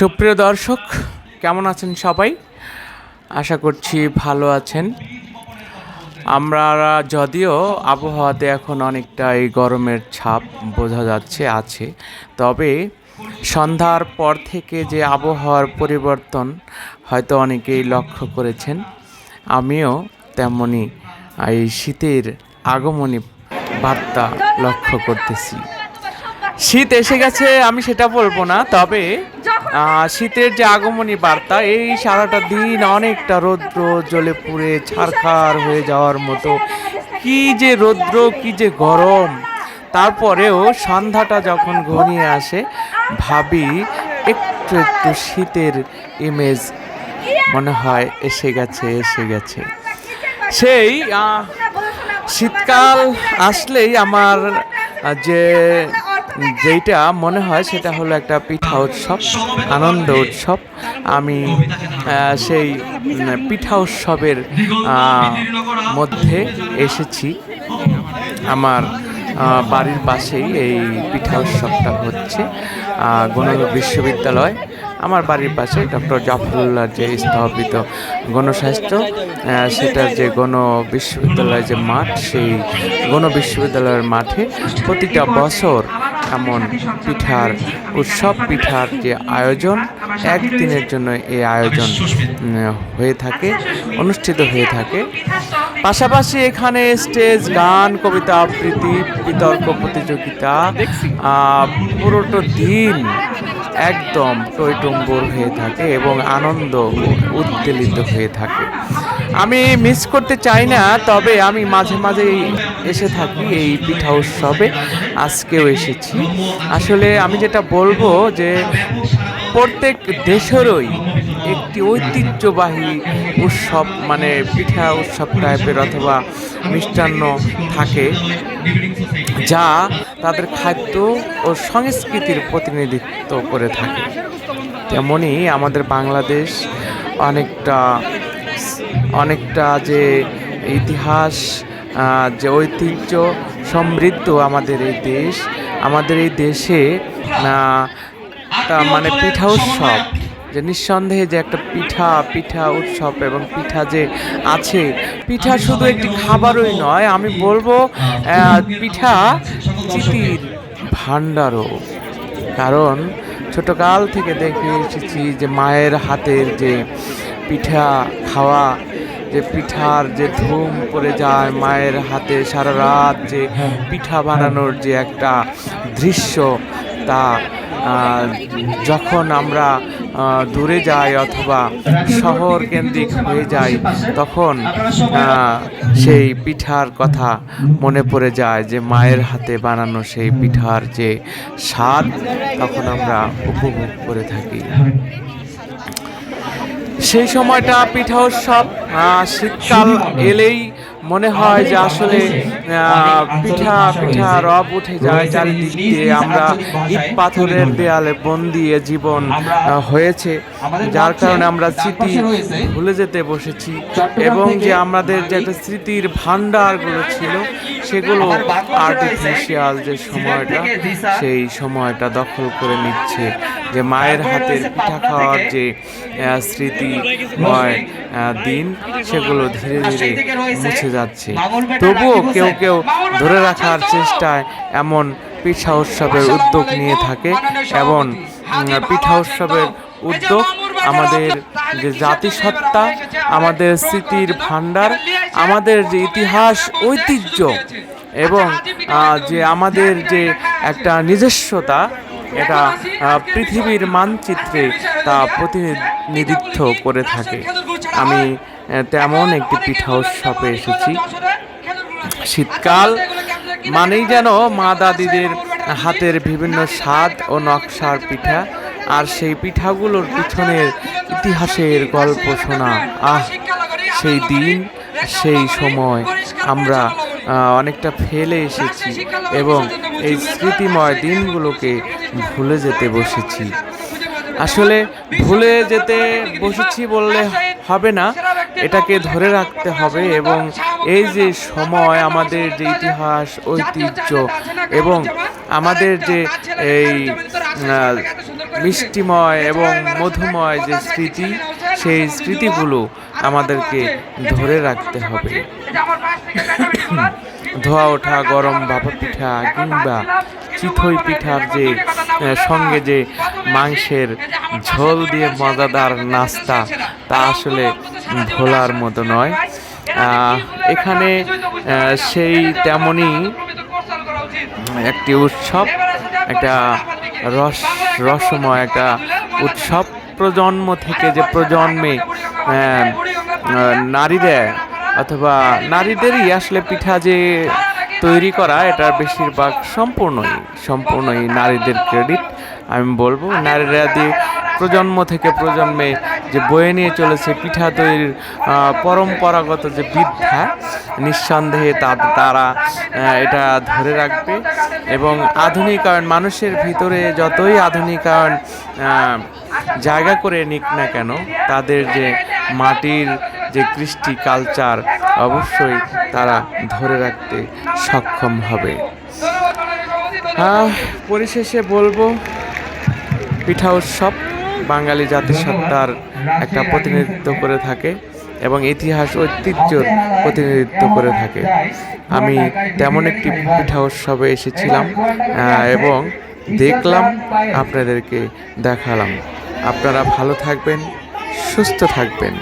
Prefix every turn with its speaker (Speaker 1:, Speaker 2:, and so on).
Speaker 1: সুপ্রিয় দর্শক, কেমন আছেন সবাই? আশা করছি ভালো আছেন। আমরা যদিও আবহাওয়াতে এখন অনেকটা এই গরমের ছাপ বোঝা যাচ্ছে, আছে। তবে সন্ধ্যার পর থেকে যে আবহাওয়ার পরিবর্তন হয়তো অনেকেই লক্ষ্য করেছেন, আমিও তেমনই এই শীতের আগমনী বার্তা লক্ষ্য করতেছি। শীত এসে গেছে, আমি সেটা বলব না, তবে শীতের যে আগমনী বার্তা, এই সারাটা দিন অনেকটা রৌদ্র জ্বলে পুড়ে ছারখার হয়ে যাওয়ার মতো। কি যে রৌদ্র, কি যে গরম। তারপরেও সন্ধ্যাটা যখন ঘনিয়ে আসে, ভাবি, একটু একটু শীতের ইমেজ মনে হয় এসে গেছে এসে গেছে। সেই শীতকাল আসলেই আমার যে যেইটা মনে হয় সেটা হলো একটা পিঠা উৎসব, আনন্দ উৎসব। আমি সেই পিঠা উৎসবের মধ্যে এসেছি। আমার বাড়ির পাশেই এই পিঠা উৎসবটা হচ্ছে গণর বিশ্ববিদ্যালয়। আমার বাড়ির পাশে ডক্টর জাফরুল্লাহ যে স্থাপিত গণস্বাস্থ্য সেটার যে গণ বিশ্ববিদ্যালয়ের যে মাঠ, সেই গণ বিশ্ববিদ্যালয়ের মাঠে প্রতিটা বছর এমন পিঠার উৎসব, পিঠার যে আয়োজন, একদিনের জন্য এই আয়োজন হয়ে থাকে, অনুষ্ঠিত হয়ে থাকে। পাশাপাশি এখানে স্টেজ, গান, কবিতা, আবৃত্তি, বিতর্ক, প্রতিযোগিতা পুরোটো দিন একদম টইটুম্বুর হয়ে থাকে এবং আনন্দ উদ্বেলিত হয়ে থাকে। আমি মিস করতে চাই না, তবে আমি মাঝে মাঝে এসে থাকি এই পিঠা উৎসবে। আজকেও এসেছি। আসলে আমি যেটা বলব যে, প্রত্যেক দেশেরই একটি ঐতিহ্যবাহী উৎসব মানে পিঠা উৎসব টাইপের অথবা মিষ্টান্ন থাকে, যা তাদের খাদ্য ও সংস্কৃতির প্রতিনিধিত্ব করে থাকে। তেমনই আমাদের বাংলাদেশ অনেকটা অনেকটা যে ইতিহাস যে ঐতিহ্য সমৃদ্ধ আমাদের এই দেশ। আমাদের এই দেশে মানে পিঠা উৎসব, যে নিঃসন্দেহে যে একটা পিঠা পিঠা উৎসব এবং পিঠা যে আছে, পিঠা শুধু একটি খাবারই নয়, আমি বলব পিঠা চিতির ভাণ্ডারও। কারণ ছোটকাল থেকে দেখে এসেছি যে মায়ের হাতের যে পিঠা খাওয়া যে পিঠার যে ধুম পড়ে যায় মায়ের হাতে সারা রাত, যে পিঠা বানানোর যে একটা দৃশ্য তা যখন আমরা দূরে যাই অথবা শহর কেন্দ্রিক হয়ে যাই, তখন সেই পিঠার কথা মনে পড়ে যায় যে মায়ের হাতে বানানো সেই পিঠার যে স্বাদ, তখন আমরা উপভোগ করে থাকি। সেই সময়টা পিঠা উৎসব শীতকাল এলেই মনে হয় যে আসলে পিঠা পিঠা রব উঠে যায় চারিদিক দিয়ে। আমরা ইট পাথরের দেয়ালে বন্দিয়ে জীবন হয়েছে। যার কারণে আমরা স্মৃতি ভুলে যেতে বসেছি। এবং যে আমাদের যে একটা স্মৃতির ভাণ্ডারগুলো ছিল সেগুলো আর্টিফিশিয়াল যে সময়টা সেই সময়টা দখল করে নিচ্ছে যে মায়ের হাতের পিঠা খাওয়ার যে স্মৃতিময় দিন সেগুলো ধীরে ধীরে মুছে যাচ্ছে তবুও কেউ কেউ ধরে রাখার চেষ্টায় এমন পিঠা উৎসবের উদ্যোগ নিয়ে থাকে এবং পিঠা উৎসবের উদ্যোগ আমাদের যে জাতিসত্তা আমাদের স্মৃতির ভাণ্ডার আমাদের যে ইতিহাস ঐতিহ্য এবং যে আমাদের যে একটা নিজস্বতা এটা পৃথিবীর মানচিত্রে তা প্রতিনিধিত্ব করে থাকে। আমি তেমন একটি পিঠা উৎসবে এসেছি। শীতকাল মানেই যেন মা দাদিদের হাতের বিভিন্ন স্বাদ ও নকশার পিঠা, আর সেই পিঠাগুলোর পিছনের ইতিহাসের গল্প শোনা। আহ, সেই দিন, সেই সময় আমরা অনেকটা ফেলে এসেছি এবং এই স্মৃতিময় দিনগুলোকে ভুলে যেতে বসেছি। আসলে ভুলে যেতে বসেছি বললে হবে না, এটাকে ধরে রাখতে হবে এবং এই যে সময়, আমাদের যে ইতিহাস, ঐতিহ্য এবং আমাদের যে এই মিষ্টিময় এবং মধুময় যে স্মৃতি, সেই স্মৃতিগুলো আমাদেরকে ধরে রাখতে হবে। ধোয়া ওঠা, গরম ভাপা পিঠা কিংবা চিথই পিঠার যে সঙ্গে যে মাংসের ঝোল দিয়ে মজাদার নাস্তা, তা আসলে ভোলার মতো নয়। এখানে সেই তেমনই একটি উৎসব, একটা রস, রসময়, একটা উৎসব। প্রজন্ম থেকে যে প্রজন্মে নারীরা অথবা নারীদেরই আসলে পিঠা যে তৈরি করা এটা বেশিরভাগ সম্পূর্ণই সম্পূর্ণই নারীদের ক্রেডিট আমি বলব, নারীরা দিয়ে প্রজন্ম থেকে প্রজন্মে যে বয়ে নিয়ে চলেছে পিঠা তৈরির পরম্পরাগত যে বিদ্যা, নিঃসন্দেহে তা, তারা এটা ধরে রাখবে। এবং আধুনিকায়ন, মানুষের ভিতরে যতই আধুনিকায়ন জায়গা করে নিক না কেন, তাদের যে মাটির যে কৃষ্টি কালচার অবশ্যই তারা ধরে রাখতে সক্ষম হবে। পরিশেষে বলব, পিঠা উৎসব বাঙালি জাতিসত্তার একটা প্রতিনিধিত্ব করে থাকে এবং ইতিহাস ঐতিহ্যর প্রতিনিধিত্ব করে থাকে। আমি তেমন একটি পিঠা উৎসবে এসেছিলাম এবং দেখলাম, আপনাদেরকে দেখালাম। আপনারা ভালো থাকবেন, সুস্থ থাকবেন।